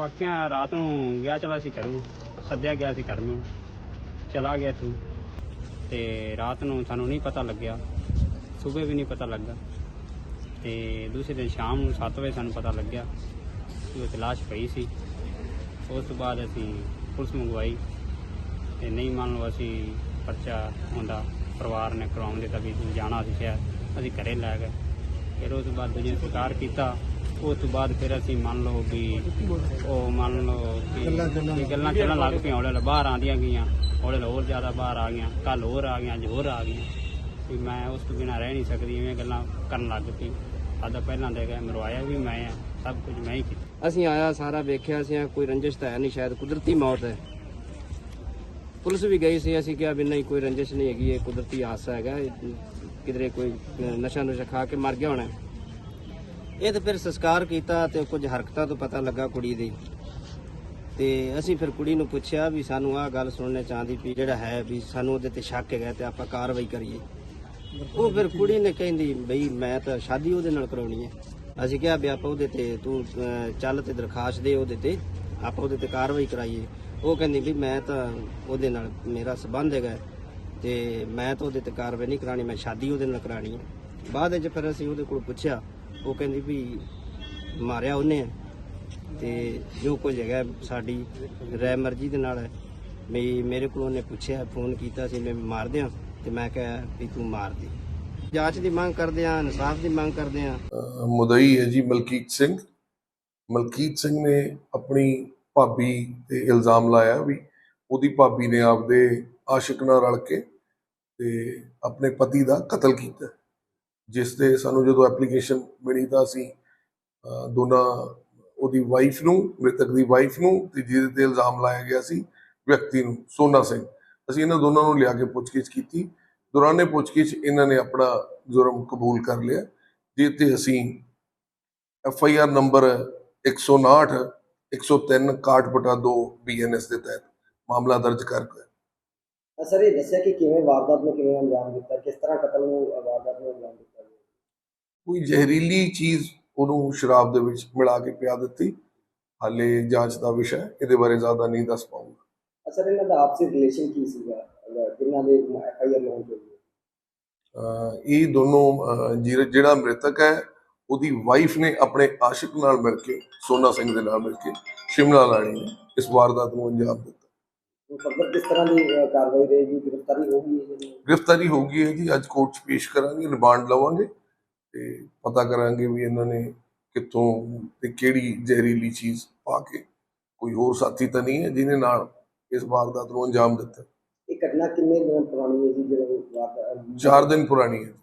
ਵਾਕਿਆ ਰਾਤ ਨੂੰ ਗਿਆ ਚਲਾ ਸੀ ਕਰੂ ਸੱਦਿਆ ਗਿਆ ਸੀ ਘਰ ਨੂੰ, ਚਲਾ ਗਿਆ ਤੂੰ ਤੇ ਰਾਤ ਨੂੰ ਸਾਨੂੰ ਨਹੀਂ ਪਤਾ ਲੱਗਿਆ, ਸਵੇਰ ਵੀ ਨਹੀਂ ਪਤਾ ਲੱਗਾ। ਤੇ ਦੂਸਰੇ ਦਿਨ ਸ਼ਾਮ ਨੂੰ 7 ਵਜੇ ਸਾਨੂੰ ਪਤਾ ਲੱਗਿਆ ਕਿ ਉਹ ਤੇ ਲਾਸ਼ ਪਈ ਸੀ। ਉਸ ਤੋਂ ਬਾਅਦ ਅਸੀਂ ਪੁਲਿਸ ਮੰਗਵਾਈ ਤੇ ਨਹੀਂ ਮੰਨ ਲਓ ਅਸੀਂ ਪਰਚਾ ਹੁੰਦਾ ਪਰਿਵਾਰ ਨੇ ਕਰਾਉਣ ਦਿੱਤਾ ਵੀ ਤੂੰ ਜਾਣਾ ਸੀ ਸ਼ਾਇਦ, ਅਸੀਂ ਘਰੇ ਲੈ ਗਏ। ਫਿਰ ਉਸ ਤੋਂ ਬਾਅਦ ਜਦੋਂ ਸਤਿਕਾਰ ਕੀਤਾ ਉਸ ਤੋਂ ਬਾਅਦ ਫਿਰ ਅਸੀਂ ਮੰਨ ਲਓ ਵੀ ਉਹ ਮੰਨ ਲਓ ਕਿ ਗੱਲਾਂ ਚੱਲਣ ਲੱਗ ਪਈਆਂ ਹੌਲੇ ਹੌਲੇ ਬਾਹਰ ਆਉਂਦੀਆਂ ਗਈਆਂ। ਹੌਲੇ ਹੌਲੇ ਹੋਰ ਜ਼ਿਆਦਾ ਬਾਹਰ ਆ ਗਈਆਂ ਕੱਲ ਹੋਰ ਆ ਗਈਆਂ ਅੱਜ ਹੋਰ ਆ ਗਈਆਂ। ਵੀ ਮੈਂ ਉਸ ਤੋਂ ਬਿਨਾਂ ਰਹਿ ਨਹੀਂ ਸਕਦੀ ਇਵੇਂ ਗੱਲਾਂ ਕਰਨ ਲੱਗ ਪਈ। ਆਦਾ ਪਹਿਲਾਂ ਦੇ ਗਏ ਮਰਵਾਇਆ ਵੀ ਮੈਂ ਆ ਸਭ ਕੁਝ ਮੈਂ ਹੀ ਕੀਤਾ। ਅਸੀਂ ਆਇਆ ਸਾਰਾ ਵੇਖਿਆ ਸੀ ਕੋਈ ਰੰਜਿਸ਼ ਤਾਂ ਹੈ ਨਹੀਂ ਸ਼ਾਇਦ ਕੁਦਰਤੀ ਮੌਤ ਹੈ। ਪੁਲਿਸ ਵੀ ਗਈ ਸੀ ਅਸੀਂ ਕਿਹਾ ਵੀ ਨਹੀਂ ਕੋਈ ਰੰਜਿਸ਼ ਨਹੀਂ ਹੈਗੀ ਇਹ ਕੁਦਰਤੀ ਹਾਦਸਾ ਹੈਗਾ ਕਿਧਰੇ ਕੋਈ ਨਸ਼ਾ ਨੁਸ਼ਾ ਖਾ ਕੇ ਮਰ ਗਿਆ ਹੋਣਾ। ਇਹ ਤਾਂ ਫਿਰ ਸੰਸਕਾਰ ਕੀਤਾ ਤੇ ਕੁਝ ਹਰਕਤਾਂ ਤੋਂ ਪਤਾ ਲੱਗਾ ਕੁੜੀ ਦੀ। ਤੇ ਅਸੀਂ ਫਿਰ ਕੁੜੀ ਨੂੰ ਪੁੱਛਿਆ ਵੀ ਸਾਨੂੰ ਆਹ ਗੱਲ ਸੁਣਨੇ ਚਾਹੁੰਦੀ ਵੀ ਜਿਹੜਾ ਹੈ ਵੀ ਸਾਨੂੰ ਉਹਦੇ ਤੇ ਸ਼ੱਕ ਹੈਗਾ ਤੇ ਆਪਾਂ ਕਾਰਵਾਈ ਕਰੀਏ। ਉਹ ਫਿਰ ਕੁੜੀ ਨੇ ਕਹਿੰਦੀ ਬਈ ਮੈਂ ਤਾਂ ਸ਼ਾਦੀ ਉਹਦੇ ਨਾਲ ਕਰਾਉਣੀ ਹੈ। ਅਸੀਂ ਕਿਹਾ ਵੀ ਆਪਾਂ ਉਹਦੇ ਤੇ ਤੂੰ ਅਹ, ਚੱਲ ਤੇ ਦਰਖਾਸਤ ਦੇ ਉਹਦੇ ਤੇ ਆਪਾਂ ਉਹਦੇ ਤੇ ਕਾਰਵਾਈ ਕਰਾਈਏ। ਉਹ ਕਹਿੰਦੀ ਵੀ ਮੈਂ ਤਾਂ ਉਹਦੇ ਨਾਲ ਮੇਰਾ ਸਬੰਧ ਹੈਗਾ ਤੇ ਮੈਂ ਤਾਂ ਉਹਦੇ ਤੇ ਕਾਰਵਾਈ ਨਹੀਂ ਕਰਾਣੀ ਮੈਂ ਸ਼ਾਦੀ ਉਹਦੇ ਨਾਲ ਕਰਾਣੀ ਹੈ। ਬਾਅਦ ਵਿੱਚ ਫਿਰ ਅਸੀਂ ਉਹਦੇ ਕੋਲ ਪੁੱਛਿਆ, ਉਹ ਕਹਿੰਦੀ ਵੀ ਮਾਰਿਆ ਉਹਨੇ ਤੇ ਜੋ ਕੁਝ ਹੈਗਾ ਸਾਡੀ ਰਹਿ ਮਰਜ਼ੀ ਦੇ ਨਾਲ ਹੈ। ਵੀ ਮੇਰੇ ਕੋਲ ਉਹਨੇ ਪੁੱਛਿਆ, ਫੋਨ ਕੀਤਾ ਸੀ ਮੈਂ ਮਾਰ ਦਿਆਂ ਤੇ ਮੈਂ ਕਿਹਾ ਵੀ ਤੂੰ ਮਾਰ ਦੇ। ਜਾਂਚ ਦੀ ਮੰਗ ਕਰਦੇ ਆ ਇਨਸਾਫ ਦੀ ਮੰਗ ਕਰਦੇ ਆ ਮੁਦਈ ਹੈ ਜੀ ਮਲਕੀਤ ਸਿੰਘ। ਮਲਕੀਤ ਸਿੰਘ ਨੇ ਆਪਣੀ ਭਾਬੀ ਤੇ ਇਲਜ਼ਾਮ ਲਾਇਆ ਵੀ ਉਹਦੀ ਭਾਬੀ ਨੇ ਆਪਦੇ ਆਸ਼ਿਕ ਨਾਲ ਰਲ ਕੇ ਤੇ ਆਪਣੇ ਪਤੀ ਦਾ ਕਤਲ ਕੀਤਾ। ਜਿਸ ਤੇ ਸਾਨੂੰ ਜਦੋਂ ਐਪਲੀਕੇਸ਼ਨ ਮਿਲੀ ਤਾਂ ਅਸੀਂ ਦੋਨਾਂ ਉਹਦੀ ਵਾਈਫ ਨੂੰ, ਮ੍ਰਿਤਕ ਦੀ ਵਾਈਫ ਨੂੰ ਤੇ ਜਿਹਦੇ ਤੇ ਇਲਜ਼ਾਮ ਲਾਇਆ ਗਿਆ ਸੀ, ਵਿਅਕਤੀ ਨੂੰ, ਸੋਨਾ ਸਿੰਘ। ਅਸੀਂ ਇਹਨਾਂ ਦੋਨਾਂ ਨੂੰ ਲਿਆ ਕੇ ਪੁੱਛਗਿੱਛ ਕੀਤੀ। ਦੌਰਾਨੇ ਪੁੱਛਗਿੱਛ ਇਹਨਾਂ ਨੇ ਆਪਣਾ ਜੁਰਮ ਕਬੂਲ ਕਰ ਲਿਆ ਜਿਸ ਤੇ ਅਸੀਂ ਐਫ ਆਈ ਆਰ ਨੰਬਰ 159 103 ਕਾਟਪਟਾ 2 ਬੀਐਨਐਸ ਦੇ ਤਹਿਤ ਮਾਮਲਾ ਦਰਜ ਕਰਕੇ ਸਰ, ਇਹ ਦੱਸਿਆ ਕਿ ਕਿਵੇਂ ਵਾਰਦਾਤ ਨੂੰ ਕਿਵੇਂ ਅੰਜਾਮ ਦਿੱਤਾ, ਕਿਸ ਤਰ੍ਹਾਂ ਕਤਲ ਨੂੰ ਵਾਰਦਾਤ ਨੂੰ ਅੰਜਾਮ ਦਿੱਤਾ? ਕੋਈ ਜ਼ਹਿਰੀਲੀ ਚੀਜ਼ ਉਹਨੂੰ ਸ਼ਰਾਬ ਦੇ ਵਿੱਚ ਮਿਲਾ ਕੇ ਪਿਆ ਦਿੱਤੀ ਹਾਲੇ ਜਾਂਚ ਦਾ ਵਿਸ਼ਾ ਹੈ ਇਹਦੇ ਬਾਰੇ ਜ਼ਿਆਦਾ ਨਹੀਂ ਦੱਸ ਪਾਉਂਗਾ। ਅ, ਸਰ ਇਹਨਾਂ ਦਾ ਆਪਸੀ ਰਿਲੇਸ਼ਨ ਕੀ ਸੀਗਾ? ਜਿਨ੍ਹਾਂ ਦੇ ਐਫ ਆਈ ਆਰ ਲਾਉਂਚ ਹੋਈ। ਇਹ ਦੋਨੋਂ ਜਿਹੜਾ ਮ੍ਰਿਤਕ ਹੈ ਉਹਦੀ ਵਾਈਫ ਨੇ ਆਪਣੇ ਆਸ਼ਿਕ ਨਾਲ ਮਿਲ ਕੇ ਸੋਨਾ ਸਿੰਘ ਦੇ ਨਾਲ ਮਿਲ ਕੇ ਸ਼ਿਮਲਾ ਲਾਣੀ ਨੇ ਇਸ ਵਾਰਦਾਤ ਨੂੰ ਅੰਜਾਮ ਦਿੱਤਾ। ਹੁਣ ਫਰਦਰ ਕਿਸ ਤਰ੍ਹਾਂ ਦੀ ਅ, ਕਾਰਵਾਈ ਰਹੇਗੀ? ਗ੍ਰਿਫਤਾਰੀ ਹੋਗੀ ਹੈ ਜਿਹੜੀ ਗ੍ਰਿਫਤਾਰੀ ਹੋ ਗਈ ਹੈ ਜੀ ਅੱਜ ਕੋਰਟ 'ਚ ਪੇਸ਼ ਕਰਾਂਗੇ ਰਿਮਾਂਡ ਲਵਾਂਗੇ। ਤੇ ਪਤਾ ਕਰਾਂਗੇ ਵੀ ਇਹਨਾਂ ਨੇ ਕਿੱਥੋਂ ਤੇ ਕਿਹੜੀ ਜ਼ਹਿਰੀਲੀ ਚੀਜ਼ ਪਾ ਕੇ ਕੋਈ ਹੋਰ ਸਾਥੀ ਤਾਂ ਨਹੀਂ ਹੈ ਜਿਹਨੇ ਨਾਲ ਇਸ ਵਾਰਦਾਤ ਨੂੰ ਅੰਜਾਮ ਦਿੱਤਾ। ਇਹ ਘਟਨਾ ਕਿੰਨੇ ਦਿਨ ਪੁਰਾਣੀ ਹੈ ਜੀ ਜਦੋਂ ਵਾਰਦਾਤ ਚਾਰ ਦਿਨ ਪੁਰਾਣੀ ਹੈ।